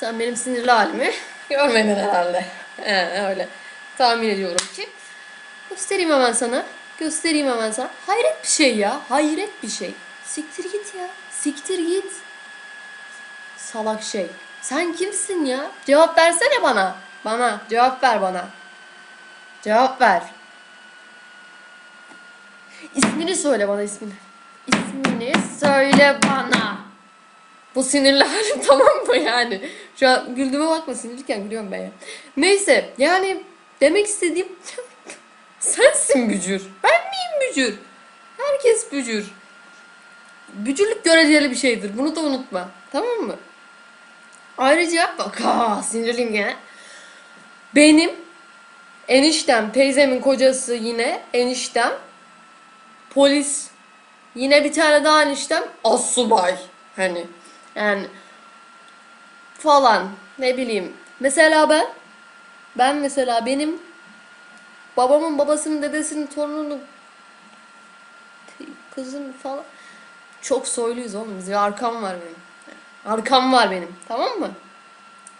Sen benim sinirli halimi görmedin herhalde. He, öyle. Tahmin ediyorum ki. Göstereyim hemen sana. Göstereyim hemen sana. Hayret bir şey ya. Hayret bir şey. Siktir git ya. Siktir git. Salak şey. Sen kimsin ya? Cevap versene bana. Bana. Cevap ver bana. Cevap ver. İsmini söyle bana ismini. İsmini söyle bana. Bu sinirli halim tamam mı yani? Şu an güldüğüme bakma sinirliyken gülüyorum ben ya. Neyse yani demek istediğim sensin bücür. Ben miyim bücür? Herkes bücür. Bücürlük göreceli bir şeydir. Bunu da unutma. Tamam mı? Ayrıca bak aa, sinirliyim gene. Benim eniştem, teyzemin kocası yine eniştem polis. Yine bir tane daha eniştem assubay. Hani yani falan ne bileyim. Mesela ben ben mesela benim babamın babasının dedesinin torununu kızım falan çok soyluyuz oğlum biz. Arkam var benim. Arkam var benim. Tamam mı?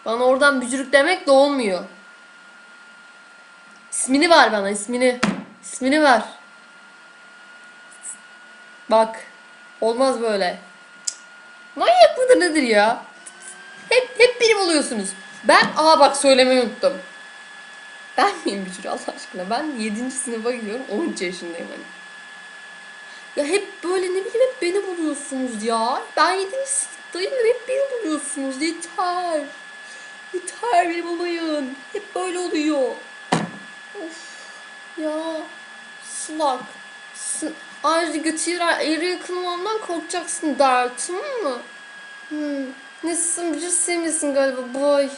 Bana oradan bücürük demek de olmuyor. İsmini ver bana ismini. İsmini ver. Bak. Olmaz böyle. Mıdır nedir ya? Hep hep biri buluyorsunuz. Ben aha bak söylemeyi unuttum. Ben miyim bücür Allah aşkına? Ben 7. sınıfa gidiyorum. 13 yaşındayım hani. Ya hep böyle ne bileyim hep beni buluyorsunuz ya. Ben 7. sınıftayım ve hep beni buluyorsunuz. Yeter. Yeter beni bulmayın. Hep böyle oluyor. Of. Ya. Slak. Ayrıca götü yere yakın olandan korkacaksın der. Tamam mı? Nasılsın? Bir sevmiyorsun galiba boy.